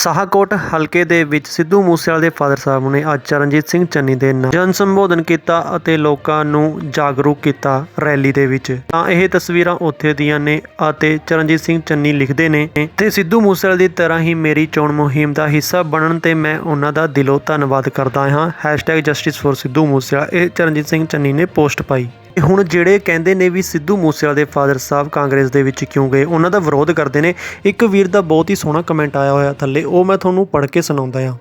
ਸਾਹਾਕੋਟ ਹਲਕੇ ਦੇ ਵਿੱਚ ਸਿੱਧੂ ਮੂਸੇਵਾਲੇ ਦੇ ਫਾਦਰ ਸਾਹਿਬ ਨੇ ਅੱਜ ਚਰਨਜੀਤ ਸਿੰਘ ਚੰਨੀ ਦੇ ਨਾਲ ਜਨ ਸੰਬੋਧਨ ਕੀਤਾ ਅਤੇ ਲੋਕਾਂ ਨੂੰ ਜਾਗਰੂਕ ਕੀਤਾ ਰੈਲੀ ਦੇ ਵਿੱਚ। ਤਾਂ ਇਹ ਤਸਵੀਰਾਂ ਉੱਥੇ ਦੀਆਂ ਨੇ ਅਤੇ ਚਰਨਜੀਤ ਸਿੰਘ ਚੰਨੀ ਲਿਖਦੇ ਨੇ, ਤੇ ਸਿੱਧੂ ਮੂਸੇਵਾਲੇ ਦੀ ਤਰ੍ਹਾਂ ਹੀ ਮੇਰੀ ਚੋਣ ਮੁਹਿੰਮ ਦਾ ਹਿੱਸਾ ਬਣਨ ਤੇ ਮੈਂ ਉਹਨਾਂ ਦਾ ਦਿਲੋਂ ਧੰਨਵਾਦ ਕਰਦਾ ਹਾਂ। #ਜਸਟਿਸ ਫॉर ਸਿੱਧੂ ਮੂਸੇਵਾਲਾ, ਇਹ ਚਰਨਜੀਤ ਸਿੰਘ ਚੰਨੀ ਨੇ ਪੋਸਟ ਪਾਈ। ਤੇ ਹੁਣ ਜਿਹੜੇ ਕਹਿੰਦੇ ਨੇ ਵੀ ਸਿੱਧੂ ਮੂਸੇਵਾਲੇ ਦੇ ਫਾਦਰ ਸਾਹਿਬ ਕਾਂਗਰਸ ਦੇ ਵਿੱਚ ਕਿਉਂ ਗਏ, ਉਹਨਾਂ ਦਾ ਵਿਰੋਧ ਕਰਦੇ ਨੇ। ਇੱਕ ਵੀਰ ਦਾ ਬਹੁਤ ਹੀ ਸੋਹਣਾ ਕਮੈਂਟ ਆਇਆ ਹੋਇਆ ਥੱਲੇ, ਉਹ ਮੈਂ ਤੁਹਾਨੂੰ ਪੜ੍ਹ ਕੇ ਸੁਣਾਉਂਦਾ ਹਾਂ।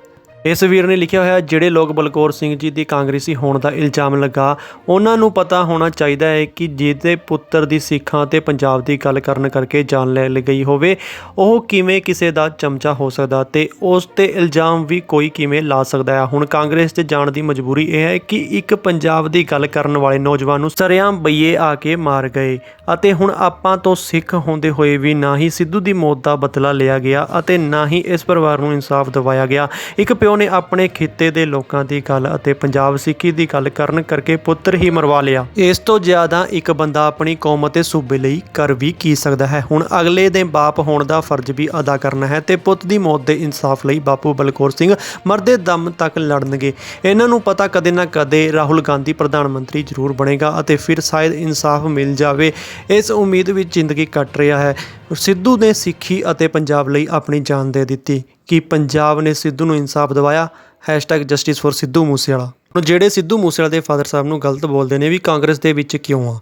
ਇਸ ਵੀਰ ਨੇ ਲਿਖਿਆ ਹੋਇਆ, ਜਿਹੜੇ ਲੋਕ ਬਲਕੌਰ ਸਿੰਘ ਜੀ ਦੀ ਕਾਂਗਰਸੀ ਹੋਣ ਦਾ ਇਲਜ਼ਾਮ ਲੱਗਾ, ਉਹਨਾਂ ਨੂੰ ਪਤਾ ਹੋਣਾ ਚਾਹੀਦਾ ਹੈ ਕਿ ਜਿਹਦੇ ਪੁੱਤਰ ਦੀ ਸਿੱਖਾਂ ਤੇ ਪੰਜਾਬ ਦੀ ਗੱਲ ਕਰਨ ਕਰਕੇ ਜਾਨ ਲੈ ਲਈ ਗਈ ਹੋਵੇ, ਉਹ ਕਿਵੇਂ ਕਿਸੇ ਦਾ ਚਮਚਾ ਹੋ ਸਕਦਾ ਤੇ ਉਸ ਤੇ ਇਲਜ਼ਾਮ ਵੀ ਕੋਈ ਕਿਵੇਂ ਲਾ ਸਕਦਾ ਹੈ? ਹੁਣ ਕਾਂਗਰਸ 'ਚ ਜਾਣ ਦੀ ਮਜਬੂਰੀ ਇਹ ਹੈ ਕਿ ਇੱਕ ਪੰਜਾਬ ਦੀ ਗੱਲ ਕਰਨ ਵਾਲੇ ਨੌਜਵਾਨ ਨੂੰ ਸਰਿਆਮ ਬਈਏ ਆ ਕੇ ਮਾਰ ਗਏ ਅਤੇ ਹੁਣ ਆਪਾਂ ਤੋਂ ਸਿੱਖ ਹੁੰਦੇ ਹੋਏ ਵੀ ਨਾ ਹੀ ਸਿੱਧੂ ਦੀ ਮੌਤ ਦਾ ਬਦਲਾ ਲਿਆ ਗਿਆ ਅਤੇ ਨਾ ਹੀ ਇਸ ਪਰਿਵਾਰ ਨੂੰ ਇਨਸਾਫ ਦਿਵਾਇਆ ਗਿਆ। ਇੱਕ ਪਿਓ ਨੇ ਆਪਣੇ ਖਿੱਤੇ ਦੇ ਲੋਕਾਂ ਦੀ ਗੱਲ ਅਤੇ ਪੰਜਾਬ ਸਿੱਖੀ ਦੀ ਗੱਲ ਕਰਨ ਕਰਕੇ ਪੁੱਤਰ ਹੀ ਮਰਵਾ ਲਿਆ। ਇਸ ਤੋਂ ਜ਼ਿਆਦਾ ਇੱਕ ਬੰਦਾ ਆਪਣੀ ਕੌਮ ਅਤੇ ਸੂਬੇ ਲਈ ਕਰ ਵੀ ਕੀ ਸਕਦਾ ਹੈ? ਹੁਣ ਅਗਲੇ ਦੇ ਬਾਪ ਹੋਣ ਦਾ ਫਰਜ਼ ਵੀ ਅਦਾ ਕਰਨਾ ਹੈ ਤੇ ਪੁੱਤ ਦੀ ਮੌਤ ਦੇ ਇਨਸਾਫ ਲਈ ਬਾਪੂ ਬਲਕੌਰ ਸਿੰਘ ਮਰਦੇ ਦਮ ਤੱਕ ਲੜਨਗੇ। ਇਹਨਾਂ ਨੂੰ ਪਤਾ ਕਦੇ ਨਾ ਕਦੇ ਰਾਹੁਲ ਗਾਂਧੀ ਪ੍ਰਧਾਨ ਮੰਤਰੀ ਜ਼ਰੂਰ ਬਣੇਗਾ ਅਤੇ ਫਿਰ ਸ਼ਾਇਦ ਇਨਸਾਫ ਮਿਲ ਜਾਵੇ। ਇਸ ਉਮੀਦ ਵਿੱਚ ਜ਼ਿੰਦਗੀ ਕੱਟ ਰਿਹਾ ਹੈ। ਸਿੱਧੂ ਨੇ ਸਿੱਖੀ ਅਤੇ ਪੰਜਾਬ ਲਈ ਆਪਣੀ ਜਾਨ ਦੇ ਦਿੱਤੀ। ਕਿ ਪੰਜਾਬ ਨੇ ਸਿੱਧੂ ਨੂੰ ਇਨਸਾਫ ਦਿਵਾਇਆ। Justice for Sidhu Moosewala. ਹੁਣ ਜਿਹੜੇ ਸਿੱਧੂ ਮੂਸੇਵਾਲਾ ਦੇ ਫਾਦਰ ਸਾਹਿਬ ਨੂੰ ਗਲਤ ਬੋਲਦੇ ਨੇ ਵੀ ਕਾਂਗਰਸ ਦੇ ਵਿੱਚ ਕਿਉਂ ਆ?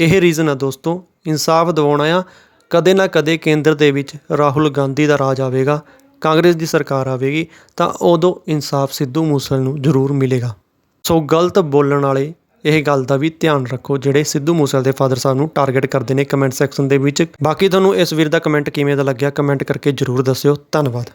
ਇਹ ਰੀਜ਼ਨ ਆ ਦੋਸਤੋ, ਇਨਸਾਫ ਦਿਵਾਉਣਾ ਆ ਕਦੇ ਨਾ ਕਦੇ ਕੇਂਦਰ ਦੇ ਵਿੱਚ ਰਾਹੁਲ ਗਾਂਧੀ ਦਾ ਰਾਜ ਆਵੇਗਾ, ਕਾਂਗਰਸ ਦੀ ਸਰਕਾਰ ਆਵੇਗੀ, ਤਾਂ ਉਦੋਂ ਇਨਸਾਫ ਸਿੱਧੂ ਮੂਸੇਵਾਲੇ ਨੂੰ ਜ਼ਰੂਰ ਮਿਲੇਗਾ। ਸੋ ਗਲਤ ਬੋਲਣ ਵਾਲੇ, ਇਹ ਗੱਲ ਦਾ ਵੀ ਧਿਆਨ ਰੱਖੋ, ਜਿਹੜੇ ਸਿੱਧੂ ਮੂਸੇਵਾਲੇ ਦੇ ਫਾਦਰ ਸਾਹਿਬ ਨੂੰ ਟਾਰਗੇਟ ਕਰਦੇ ਨੇ ਕਮੈਂਟ ਸੈਕਸ਼ਨ ਦੇ ਵਿੱਚ। ਬਾਕੀ ਤੁਹਾਨੂੰ ਇਸ ਵੀਰ ਦਾ ਕਮੈਂਟ ਕਿਵੇਂ ਦਾ ਲੱਗਿਆ ਕਮੈਂਟ ਕਰਕੇ ਜਰੂਰ ਦੱਸਿਓ। ਧੰਨਵਾਦ।